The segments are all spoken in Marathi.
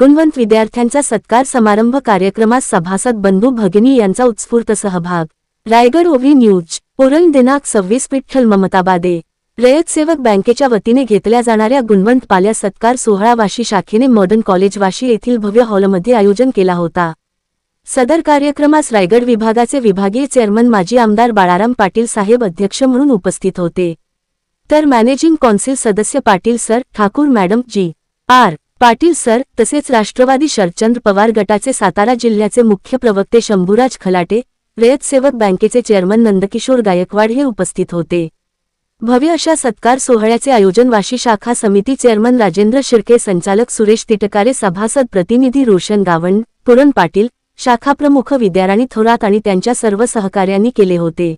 गुणवंत विद्यार्थ्यांचा सत्कार समारंभ कार्यक्रमात सभासद बंधू भगिनी यांचा उत्स्फूर्त सहभाग. रायगड ओव्ही न्यूज उरण दिनांक सव्वीस विठ्ठल ममताबादे. रयत सेवक बँकेच्या वतीने घेतल्या जाणाऱ्या गुणवंत पाल्या सत्कार सोहळा वाशी शाखेने मॉडर्न कॉलेज वाशी येथील भव्य हॉलमध्ये आयोजन केला होता. सदर कार्यक्रमास रायगड विभागाचे विभागीय चेअरमन माजी आमदार बाळाराम पाटील साहेब अध्यक्ष म्हणून उपस्थित होते. तर मॅनेजिंग कौन्सिल सदस्य Patil sir Thakur madam G. R. Patil sir तसेच राष्ट्रवादी शरदचंद्र पवार गटाचे सातारा जिल्ह्याचे मुख्य प्रवक्ते शंभूराज खलाटे रयत सेवक बँकेचे चेअरमन नंदकिशोर गायकवाड हे उपस्थित होते. भव्य अशा सत्कार सोहळ्याचे आयोजन वाशी शाखा समिती चेअरमन राजेंद्र शिर्के संचालक सुरेश तिटकारे सभासद प्रतिनिधी रोशन गावंड पुरण पाटील शाखाप्रमुख विद्याराणी थोरात आणि त्यांच्या सर्व सहकार्यांनी केले होते.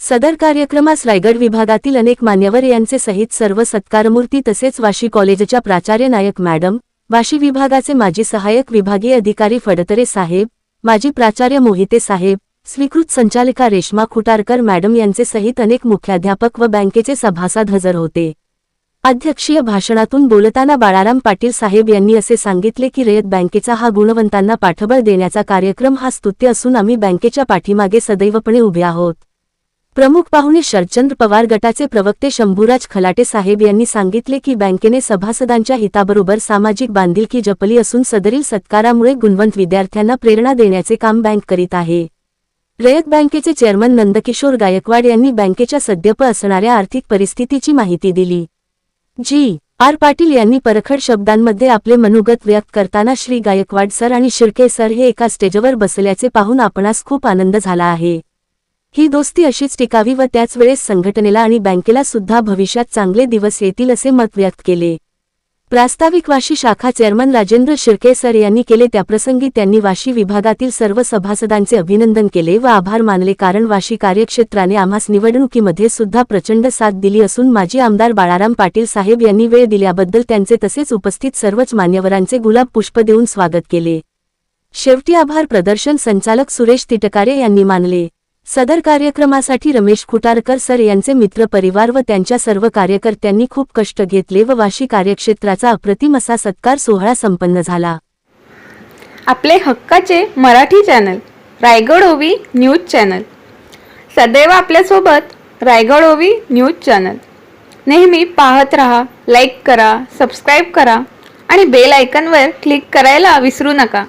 सदर कार्यक्रमास रायगड विभागातील अनेक मान्यवर यांचे सहित सर्व सत्कारमूर्ती तसेच वाशी कॉलेजच्या प्राचार्य नायक मॅडम वाशी विभागाचे माजी सहाय्यक विभागीय अधिकारी फडतरे साहेब माजी प्राचार्य मोहिते साहेब स्वीकृत संचालिका रेश्मा खुटारकर मॅडम यांचे सहित अनेक मुख्याध्यापक व बँकेचे सभासद हजर होते. अध्यक्षीय भाषणातून बोलताना बाळाराम पाटील साहेब यांनी असे सांगितले की रयत बँकेचा हा गुणवंतांना पाठबळ देण्याचा कार्यक्रम हा स्तुत्य असून आम्ही बँकेच्या पाठीमागे सदैवपणे उभे आहोत. प्रमुख पाहुणे शरचंद्र पवार गटाचे प्रवक्ते शंभूराज खलाटे साहेब यांनी सांगितले की बँकेने सभासदांच्या हिताबरोबर सामाजिक बांधिलकी जपली असून सदरील सत्कारामुळे गुणवंत विद्यार्थ्यांना प्रेरणा देण्याचे काम बँक करीत आहे. रयत बँकेचे चेअरमन नंदकिशोर गायकवाड यांनी बँकेच्या सद्यप असणाऱ्या आर्थिक परिस्थितीची माहिती दिली. जी. आर. पाटील यांनी परखड शब्दांमध्ये आपले मनोगत व्यक्त करताना श्री गायकवाड सर आणि शिर्के सर हे एका स्टेजवर बसल्याचे पाहून आपणास खूप आनंद झाला आहे. ही दोस्ती अशीच टिकावी व त्याच वेळेस संघटनेला आणि बँकेला सुद्धा भविष्यात चांगले दिवस येतील असे मत व्यक्त केले. प्रास्ताविक वाशी शाखा चेअरमन राजेंद्र शिर्के सर यांनी केले त्याप्रसंगी त्यांनी वाशी विभागातील सर्व सभासदांचे अभिनंदन केले व आभार मानले कारण वाशी कार्यक्षेत्राने आम्हास निवडणुकीमध्ये सुद्धा प्रचंड साथ दिली असून माजी आमदार बाळाराम पाटील साहेब यांनी वेळ दिल्याबद्दल त्यांचे तसेच उपस्थित सर्वच मान्यवरांचे गुलाब पुष्प देऊन स्वागत केले. शेवटी आभार प्रदर्शन संचालक सुरेश तिटकारे यांनी मानले. सदर कार्यक्रमासाठी रमेश खुटारकर सर यांचे मित्र परिवार व त्यांच्या सर्व कार्यकर्त्यांनी खूप कष्ट घेतले व वाशी कार्यक्षेत्राचा अप्रतिम असा सत्कार सोहळा संपन्न झाला. आपले हक्काचे मराठी चॅनल रायगड ओवी न्यूज चॅनल. सदैव आपल्यासोबत रायगड ओवी न्यूज चॅनल. नेहमी पाहत रहा लाईक करा सबस्क्राईब करा आणि बेल आयकनवर क्लिक करायला विसरू नका.